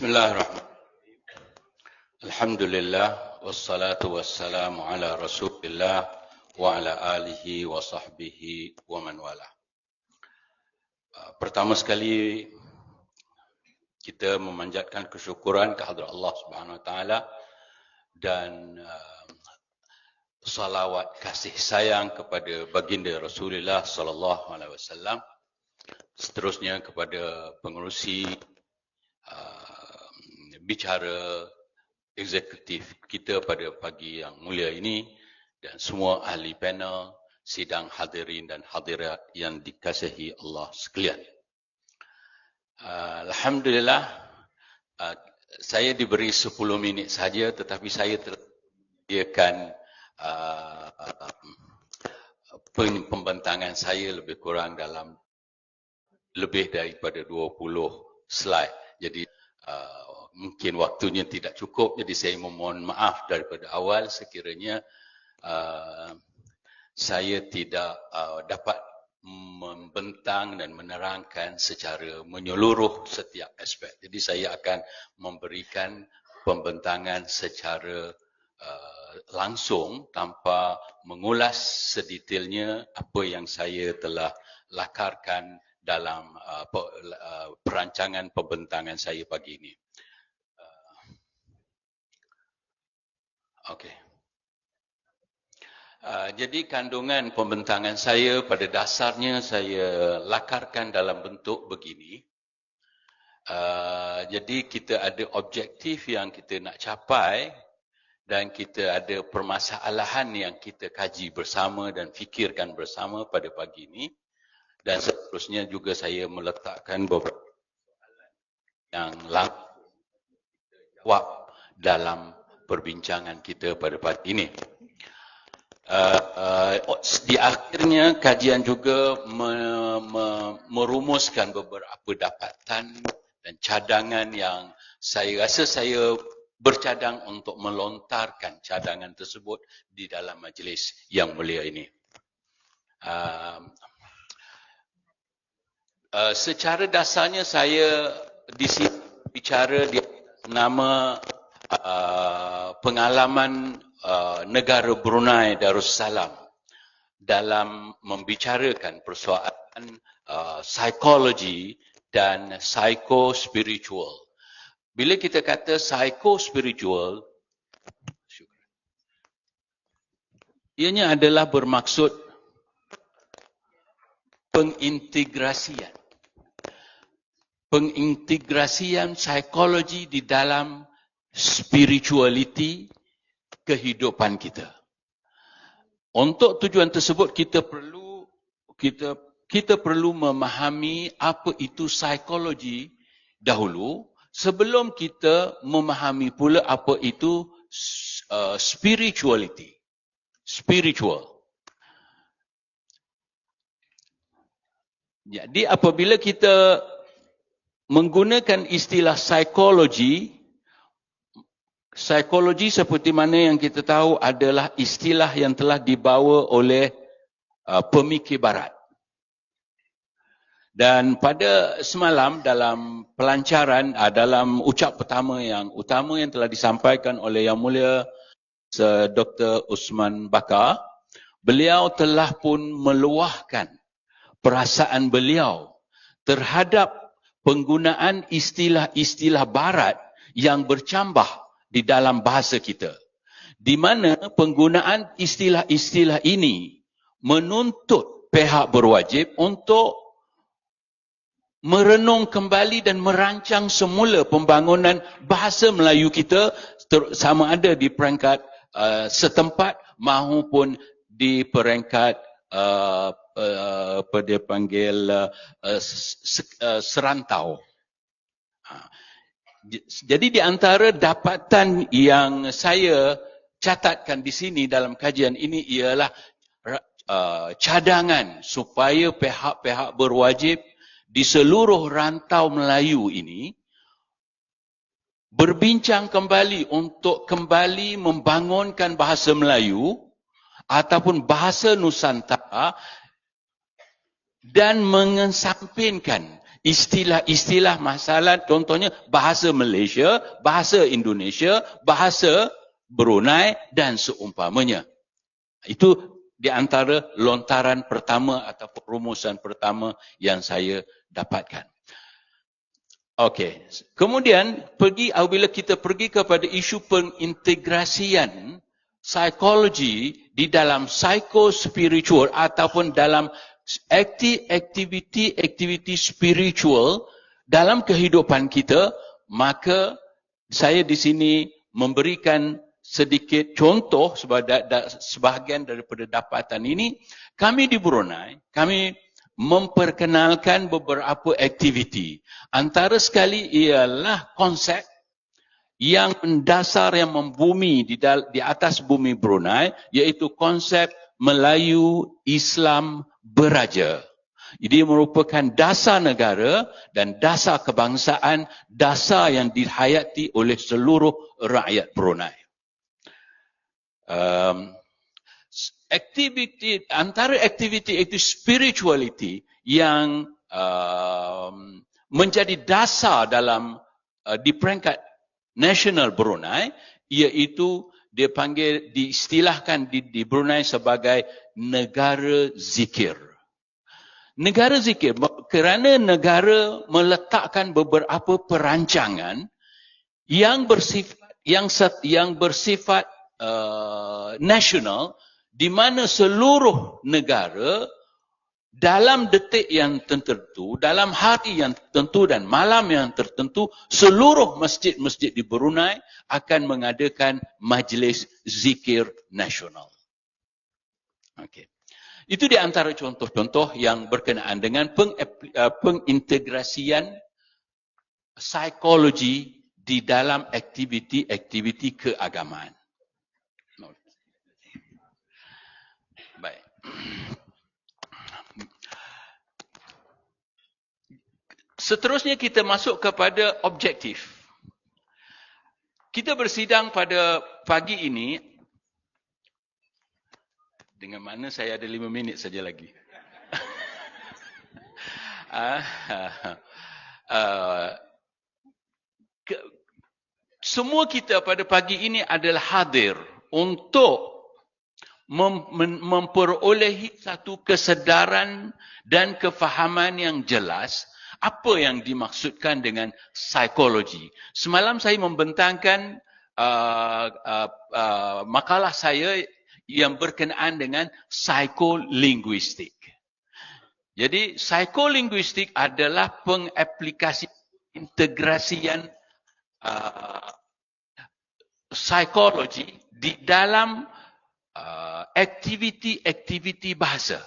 Bismillahirrahmanirrahim. Alhamdulillah wassalatu wassalamu ala Rasulillah wa ala alihi wa sahbihi wa man wala. Uh, pertama sekali kita memanjatkan kesyukuran kehadrat Allah Subhanahu wa taala dan uh, salawat kasih sayang kepada baginda Rasulullah sallallahu alaihi wasallam seterusnya kepada pengerusi uh, bicara eksekutif kita pada pagi yang mulia ini dan semua ahli panel, sidang hadirin dan hadirat yang dikasihi Allah sekalian. Uh, Alhamdulillah, uh, saya diberi 10 minit saja tetapi saya terdiakan uh, pembentangan saya lebih kurang dalam lebih daripada 20 slide. Jadi mungkin waktunya tidak cukup jadi saya memohon maaf daripada awal sekiranya uh, saya tidak uh, dapat membentang dan menerangkan secara menyeluruh setiap aspek. Jadi saya akan memberikan pembentangan secara uh, langsung tanpa mengulas sedetailnya apa yang saya telah lakarkan dalam uh, perancangan pembentangan saya pagi ini. Okey. Uh, jadi kandungan pembentangan saya pada dasarnya saya lakarkan dalam bentuk begini. Uh, jadi kita ada objektif yang kita nak capai dan kita ada permasalahan yang kita kaji bersama dan fikirkan bersama pada pagi ini. Dan seterusnya juga saya meletakkan beberapa soalan yang langsung jawab dalam perbincangan kita pada pagi ini. Uh, uh, di akhirnya kajian juga me, me, merumuskan beberapa dapatan dan cadangan yang saya rasa saya bercadang untuk melontarkan cadangan tersebut di dalam majlis yang mulia ini. Uh, uh, secara dasarnya saya di sini bicara di nama Uh, pengalaman uh, negara Brunei Darussalam dalam membicarakan persoalan uh, psikologi dan psikospiritual. Bila kita kata psikospiritual, ianya adalah bermaksud pengintegrasian. Pengintegrasian psikologi di dalam spirituality kehidupan kita. Untuk tujuan tersebut kita perlu kita kita perlu memahami apa itu psikologi dahulu sebelum kita memahami pula apa itu uh, spirituality. Spiritual. Jadi apabila kita menggunakan istilah psikologi Psikologi seperti mana yang kita tahu adalah istilah yang telah dibawa oleh uh, pemikir barat. Dan pada semalam dalam pelancaran, uh, dalam ucap pertama yang utama yang telah disampaikan oleh Yang Mulia Sir Dr. Usman Bakar, beliau telah pun meluahkan perasaan beliau terhadap penggunaan istilah-istilah barat yang bercambah di dalam bahasa kita. Di mana penggunaan istilah-istilah ini menuntut pihak berwajib untuk merenung kembali dan merancang semula pembangunan bahasa Melayu kita sama ada di peringkat uh, setempat maupun di peringkat uh, uh, apa dia panggil uh, uh, serantau. Uh, jadi di antara dapatan yang saya catatkan di sini dalam kajian ini ialah uh, cadangan supaya pihak-pihak berwajib di seluruh rantau Melayu ini berbincang kembali untuk kembali membangunkan bahasa Melayu ataupun bahasa Nusantara dan mengesampingkan istilah-istilah masalah contohnya bahasa Malaysia, bahasa Indonesia, bahasa Brunei dan seumpamanya. Itu di antara lontaran pertama atau perumusan pertama yang saya dapatkan. Okey. Kemudian pergi apabila kita pergi kepada isu pengintegrasian psikologi di dalam psikospiritual ataupun dalam aktiviti-aktiviti spiritual dalam kehidupan kita, maka saya di sini memberikan sedikit contoh sebahagian daripada dapatan ini. Kami di Brunei, kami memperkenalkan beberapa aktiviti. Antara sekali ialah konsep yang mendasar yang membumi di, di atas bumi Brunei iaitu konsep Melayu Islam beraja. Ini merupakan dasar negara dan dasar kebangsaan, dasar yang dihayati oleh seluruh rakyat Brunei. Um, aktiviti antara aktiviti itu spirituality yang um, menjadi dasar dalam uh, di peringkat nasional Brunei iaitu dia panggil diistilahkan di, di Brunei sebagai negara zikir. Negara zikir kerana negara meletakkan beberapa perancangan yang bersifat yang yang bersifat uh, nasional di mana seluruh negara dalam detik yang tertentu, dalam hari yang tertentu dan malam yang tertentu, seluruh masjid-masjid di Brunei akan mengadakan majlis zikir nasional. Okay. Itu di antara contoh-contoh yang berkenaan dengan uh, pengintegrasian psikologi di dalam aktiviti-aktiviti keagamaan. Baik. Seterusnya kita masuk kepada objektif. Kita bersidang pada pagi ini dengan mana saya ada lima minit saja lagi. uh, uh, ke, semua kita pada pagi ini adalah hadir untuk mem, memperolehi satu kesedaran dan kefahaman yang jelas apa yang dimaksudkan dengan psikologi. Semalam saya membentangkan uh, uh, uh, makalah saya yang berkenaan dengan psikolinguistik. Jadi psikolinguistik adalah pengaplikasi integrasian uh, psikologi di dalam uh, aktiviti-aktiviti bahasa.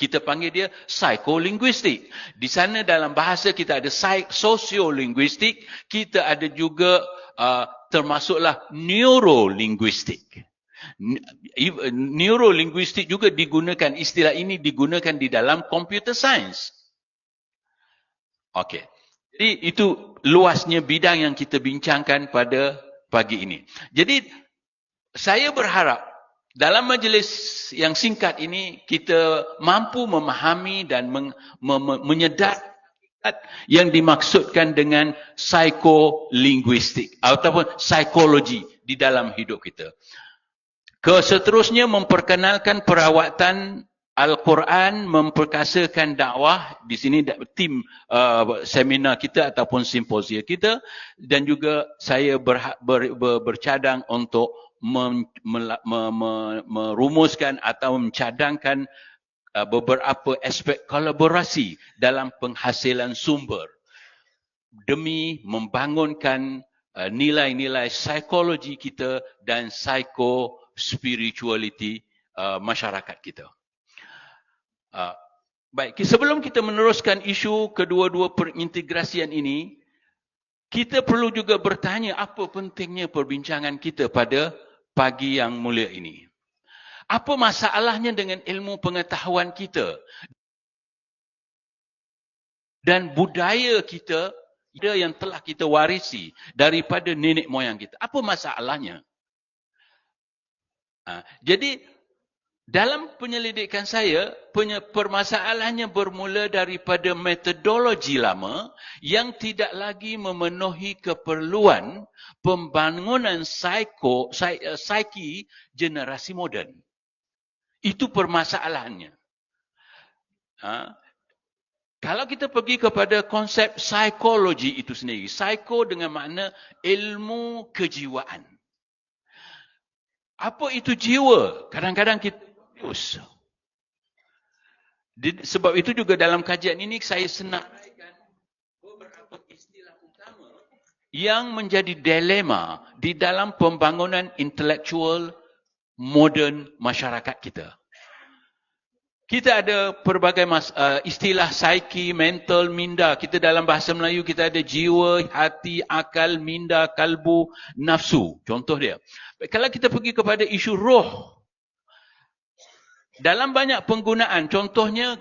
Kita panggil dia psikolinguistik. Di sana dalam bahasa kita ada sosiolinguistik, kita ada juga uh, termasuklah neurolinguistik. Neurolinguistik juga digunakan, istilah ini digunakan di dalam computer science. Okey. Jadi itu luasnya bidang yang kita bincangkan pada pagi ini. Jadi saya berharap dalam majlis yang singkat ini kita mampu memahami dan men, me, me, menyedar yang dimaksudkan dengan psikolinguistik ataupun psikologi di dalam hidup kita. Keseterusnya memperkenalkan perawatan Al-Quran memperkasakan dakwah di sini tim uh, seminar kita ataupun simposia kita dan juga saya ber, ber, ber, bercadang untuk merumuskan atau mencadangkan uh, beberapa aspek kolaborasi dalam penghasilan sumber demi membangunkan uh, nilai-nilai psikologi kita dan psikospirituality uh, masyarakat kita. Baik, sebelum kita meneruskan isu kedua-dua perintegrasian ini, kita perlu juga bertanya apa pentingnya perbincangan kita pada pagi yang mulia ini. Apa masalahnya dengan ilmu pengetahuan kita? Dan budaya kita yang telah kita warisi daripada nenek moyang kita. Apa masalahnya? Ha, jadi dalam penyelidikan saya, permasalahannya bermula daripada metodologi lama yang tidak lagi memenuhi keperluan pembangunan psiko, eh, psiki generasi moden. Itu permasalahannya. Ha? Kalau kita pergi kepada konsep psikologi itu sendiri, psiko dengan makna ilmu kejiwaan. Apa itu jiwa? Kadang-kadang kita confuse. Sebab itu juga dalam kajian ini saya senaraikan beberapa istilah utama yang menjadi dilema di dalam pembangunan intelektual moden masyarakat kita. Kita ada pelbagai mas, uh, istilah psiki, mental, minda. Kita dalam bahasa Melayu kita ada jiwa, hati, akal, minda, kalbu, nafsu. Contoh dia. Kalau kita pergi kepada isu roh, dalam banyak penggunaan, contohnya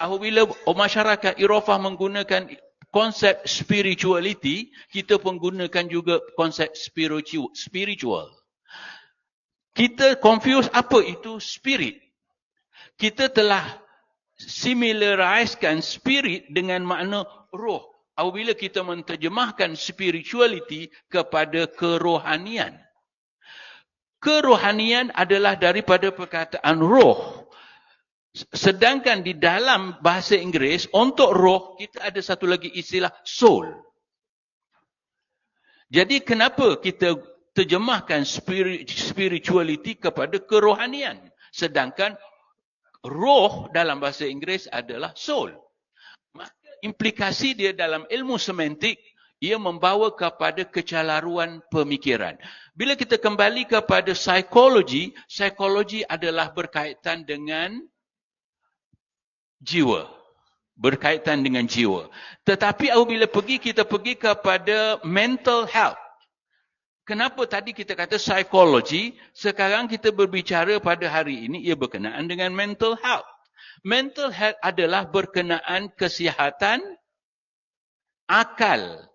apabila masyarakat Eropah menggunakan konsep spirituality, kita menggunakan juga konsep spiritual. spiritual. Kita confuse apa itu spirit. Kita telah similarizekan spirit dengan makna roh. Apabila kita menterjemahkan spirituality kepada kerohanian kerohanian adalah daripada perkataan roh. Sedangkan di dalam bahasa Inggeris, untuk roh, kita ada satu lagi istilah soul. Jadi kenapa kita terjemahkan spirituality kepada kerohanian? Sedangkan roh dalam bahasa Inggeris adalah soul. Maka implikasi dia dalam ilmu semantik, ia membawa kepada kecelaruan pemikiran. Bila kita kembali kepada psikologi, psikologi adalah berkaitan dengan jiwa. Berkaitan dengan jiwa. Tetapi apabila pergi, kita pergi kepada mental health. Kenapa tadi kita kata psikologi, sekarang kita berbicara pada hari ini, ia berkenaan dengan mental health. Mental health adalah berkenaan kesihatan akal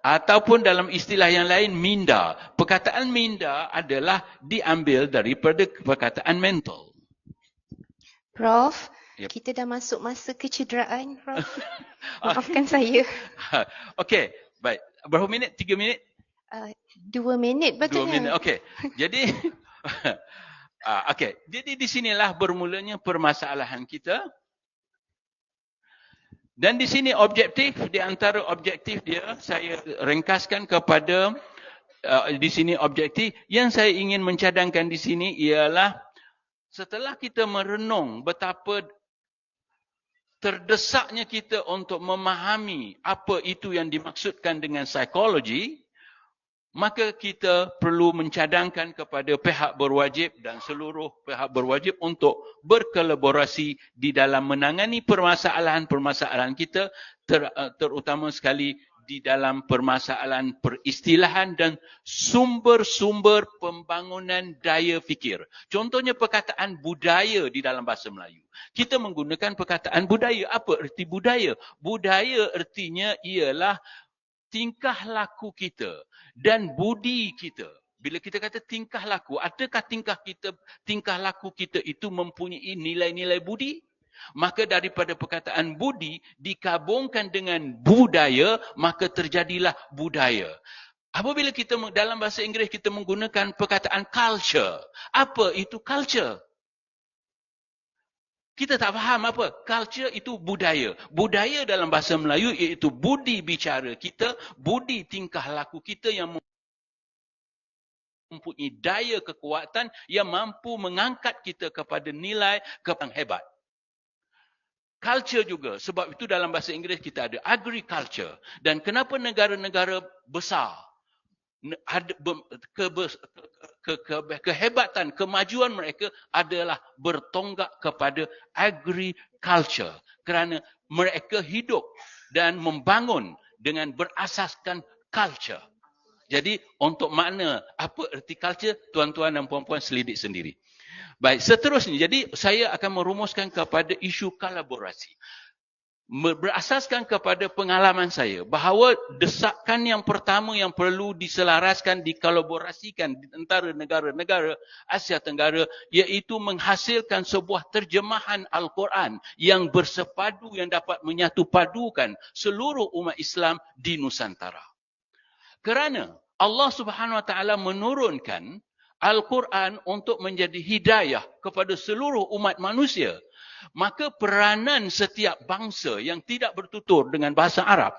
ataupun dalam istilah yang lain minda. Perkataan minda adalah diambil daripada perkataan mental. Prof, yep. kita dah masuk masa kecederaan, Prof. Maafkan saya. Okey, baik. Berapa minit? Tiga minit? Uh, dua minit betul. Dua minit, okey. Jadi, uh, okey. Jadi di sinilah bermulanya permasalahan kita. Dan di sini objektif, di antara objektif dia, saya ringkaskan kepada uh, di sini objektif. Yang saya ingin mencadangkan di sini ialah setelah kita merenung betapa terdesaknya kita untuk memahami apa itu yang dimaksudkan dengan psikologi, maka kita perlu mencadangkan kepada pihak berwajib dan seluruh pihak berwajib untuk berkolaborasi di dalam menangani permasalahan-permasalahan kita ter, eh, terutama sekali di dalam permasalahan peristilahan dan sumber-sumber pembangunan daya fikir. Contohnya perkataan budaya di dalam bahasa Melayu. Kita menggunakan perkataan budaya. Apa erti budaya? Budaya ertinya ialah tingkah laku kita dan budi kita. Bila kita kata tingkah laku, adakah tingkah kita tingkah laku kita itu mempunyai nilai-nilai budi? Maka daripada perkataan budi dikabungkan dengan budaya, maka terjadilah budaya. Apabila kita dalam bahasa Inggeris kita menggunakan perkataan culture, apa itu culture? Kita tak faham apa. Culture itu budaya. Budaya dalam bahasa Melayu iaitu budi bicara kita, budi tingkah laku kita yang mempunyai daya kekuatan yang mampu mengangkat kita kepada nilai yang hebat. Culture juga. Sebab itu dalam bahasa Inggeris kita ada agriculture. Dan kenapa negara-negara besar ke, ke, kehebatan, kemajuan mereka adalah bertonggak kepada agriculture. Kerana mereka hidup dan membangun dengan berasaskan culture. Jadi untuk makna apa erti culture, tuan-tuan dan puan-puan selidik sendiri. Baik, seterusnya. Jadi saya akan merumuskan kepada isu kolaborasi. Berasaskan kepada pengalaman saya bahawa desakan yang pertama yang perlu diselaraskan, dikolaborasikan di antara negara-negara Asia Tenggara iaitu menghasilkan sebuah terjemahan Al-Quran yang bersepadu yang dapat menyatu padukan seluruh umat Islam di Nusantara. Kerana Allah Subhanahu Wa Taala menurunkan Al-Quran untuk menjadi hidayah kepada seluruh umat manusia maka peranan setiap bangsa yang tidak bertutur dengan bahasa Arab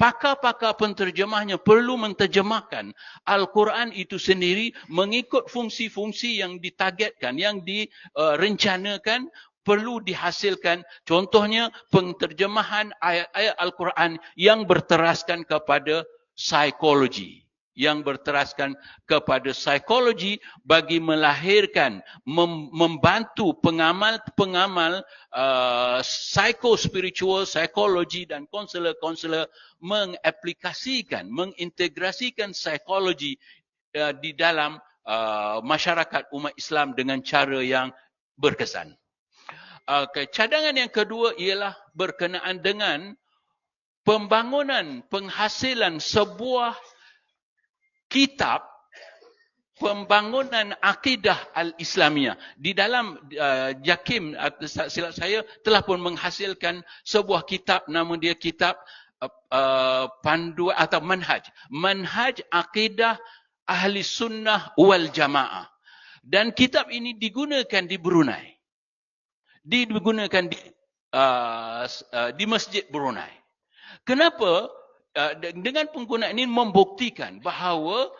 pakar-pakar penterjemahnya perlu menterjemahkan Al-Quran itu sendiri mengikut fungsi-fungsi yang ditargetkan, yang direncanakan perlu dihasilkan. Contohnya penterjemahan ayat-ayat Al-Quran yang berteraskan kepada psikologi yang berteraskan kepada psikologi bagi melahirkan mem, membantu pengamal-pengamal uh, psikospiritual psikologi dan konselor-konselor mengaplikasikan mengintegrasikan psikologi uh, di dalam uh, masyarakat umat Islam dengan cara yang berkesan. Uh, cadangan yang kedua ialah berkenaan dengan pembangunan penghasilan sebuah kitab pembangunan akidah al-Islamiyah. Di dalam uh, Jakim, uh, silap saya, telah pun menghasilkan sebuah kitab, nama dia kitab uh, uh, panduan atau manhaj. Manhaj akidah ahli sunnah wal jamaah. Dan kitab ini digunakan di Brunei. Digunakan di, uh, uh, di Masjid Brunei. Kenapa? Uh, dengan penggunaan ini membuktikan bahawa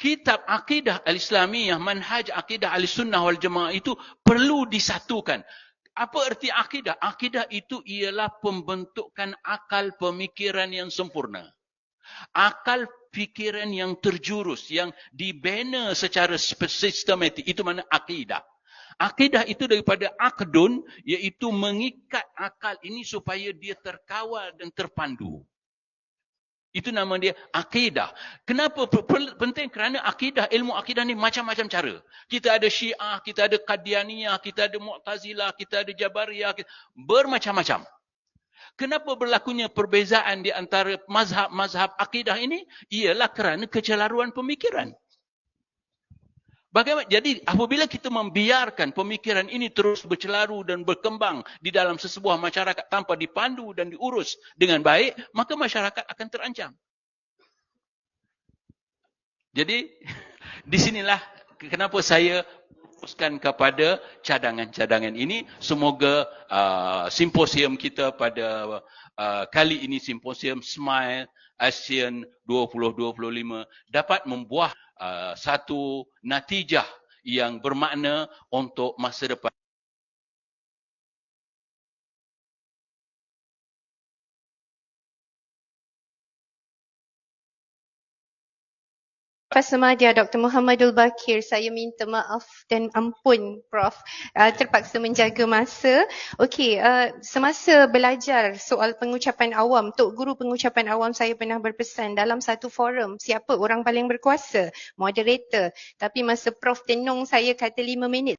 kitab akidah al-Islamiyah, manhaj akidah al-Sunnah wal Jamaah itu perlu disatukan. Apa erti akidah? Akidah itu ialah pembentukan akal pemikiran yang sempurna. Akal fikiran yang terjurus, yang dibina secara sistematik. Itu mana akidah. Akidah itu daripada akdun, iaitu mengikat akal ini supaya dia terkawal dan terpandu. Itu nama dia akidah. Kenapa penting? Kerana akidah, ilmu akidah ni macam-macam cara. Kita ada syiah, kita ada qadianiyah, kita ada mu'tazilah, kita ada jabariyah, bermacam-macam. Kenapa berlakunya perbezaan di antara mazhab-mazhab akidah ini? Ialah kerana kecelaruan pemikiran. Bagaimana? Jadi apabila kita membiarkan pemikiran ini terus bercelaru dan berkembang di dalam sesebuah masyarakat tanpa dipandu dan diurus dengan baik, maka masyarakat akan terancam. Jadi di sinilah kenapa saya fokuskan kepada cadangan-cadangan ini. Semoga uh, simposium kita pada uh, kali ini simposium Smile ASEAN 2025 dapat membuah Uh, satu natijah yang bermakna untuk masa depan. Pastor Madia, Dr. Muhammadul Bakir, saya minta maaf dan ampun Prof. Uh, terpaksa menjaga masa. Okey, uh, semasa belajar soal pengucapan awam, Tok Guru pengucapan awam saya pernah berpesan dalam satu forum, siapa orang paling berkuasa? Moderator. Tapi masa Prof tenung saya kata lima minit.